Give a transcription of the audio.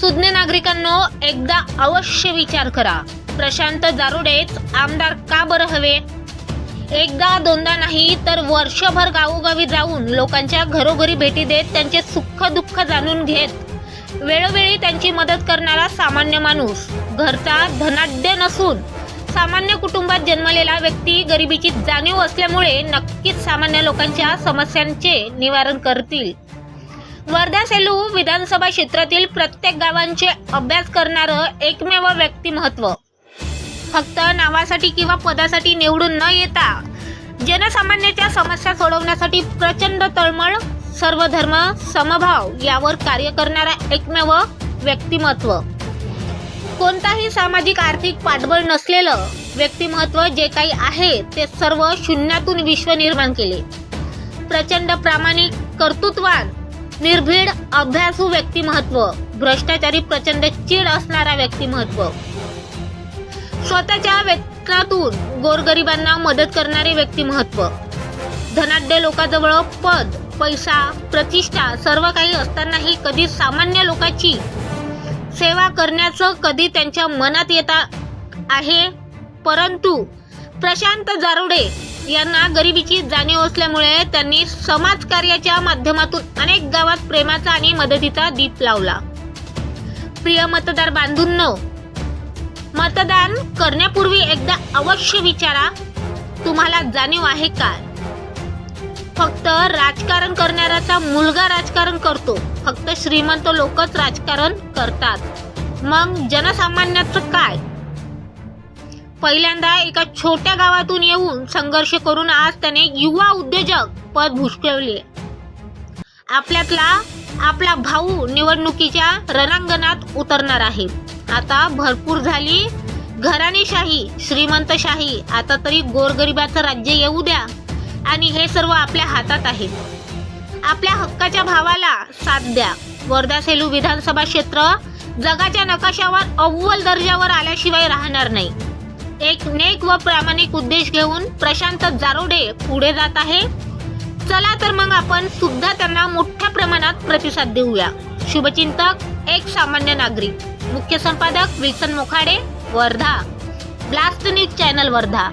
सुज्ञ नागरिकांनो एकदा अवश्य विचार करा. प्रशांत जारुडेच आमदार का बरं हवे? एकदा दोनदा नाही तर वर्षभर गावोगावी जाऊन लोकांच्या घरोघरी भेटी देत त्यांचे सुख दुःख जाणून घेत वेळोवेळी त्यांची मदत करणारा सामान्य माणूस घरचा धनाढ्य नसून सामान्य कुटुंबात जन्मलेला व्यक्ती गरिबीची जाणीव असल्यामुळे नक्कीच सामान्य लोकांच्या समस्यांचे निवारण करतील. वर्धा सेलू विधानसभा क्षेत्रातील प्रत्येक गावांचे अभ्यास करणारं एकमेव व्यक्तिमत्व. फक्त नावासाठी किंवा पदासाठी निवडून न येता जनसामान्याच्या समस्या सोडवण्यासाठी प्रचंड तळमळ सर्व धर्म समभाव यावर कार्य करणारा एकमेव व्यक्तिमत्व. कोणताही सामाजिक आर्थिक पाठबळ नसलेलं व्यक्तिमत्व जे काही आहे ते सर्व शून्यातून विश्व निर्माण केले. प्रचंड प्रामाणिक कर्तृत्वान निर्भीड अभ्यासू व्यक्तिमत्व भ्रष्टाचारी प्रचंड चीड असणारा व्यक्तिमत्व स्वतःच्या वेतनातून गोरगरिबांना मदत करणारे व्यक्तिमत्व धनाढ्य लोकांजवळ पद पैसा प्रतिष्ठा सर्व काही असतानाही कधी सामान्य लोकांची सेवा करण्याचं कधी त्यांच्या मनात येता आहे. परंतु प्रशांत जारुडे यांना गरिबीची जाणीव असल्यामुळे त्यांनी समाजकार्याच्या माध्यमातून अनेक गावात प्रेमाचा आणि मदतीचा दीप लावला. प्रिय मतदार बांधूंनो मतदान करण्यापूर्वी एकदा अवश्य विचारा तुम्हाला जाणीव आहे काय फक्त राजकारण करणाऱ्याचा मुलगा राजकारण करतो फक्त श्रीमंत लोकच राजकारण करतात. मग जनसामान्याचं काय? पहिल्यांदा एका छोट्या गावातून येऊन संघर्ष करून आज त्याने युवा उद्योजक पद भूषवले. आपल्यातला आपला भाऊ निवडणुकीच्या रणांगणात उतरणार आहे. आता भरपूर झाली. घराणेशाही श्रीमंतशाही आता तरी गोरगरिबाचं राज्य येऊ द्या. आणि हे सर्व आपल्या हातात आहे. आपल्या हक्काच्या भावाला साथ द्या. वर्धा सेलू विधानसभा क्षेत्र जगाच्या नकाशावर अव्वल दर्जावर आल्याशिवाय राहणार नाही. एक नेक व प्रामाणिक उद्देश घेऊन प्रशांत जारोडे पुढे जात आहे. चला तर मग आपण सुद्धा त्यांना मोठ्या प्रमाणात प्रतिसाद देऊया. शुभचिंतक एक सामान्य नागरिक. मुख्य संपादक Wilson Mokhade Wardha. Blast news channel Wardha.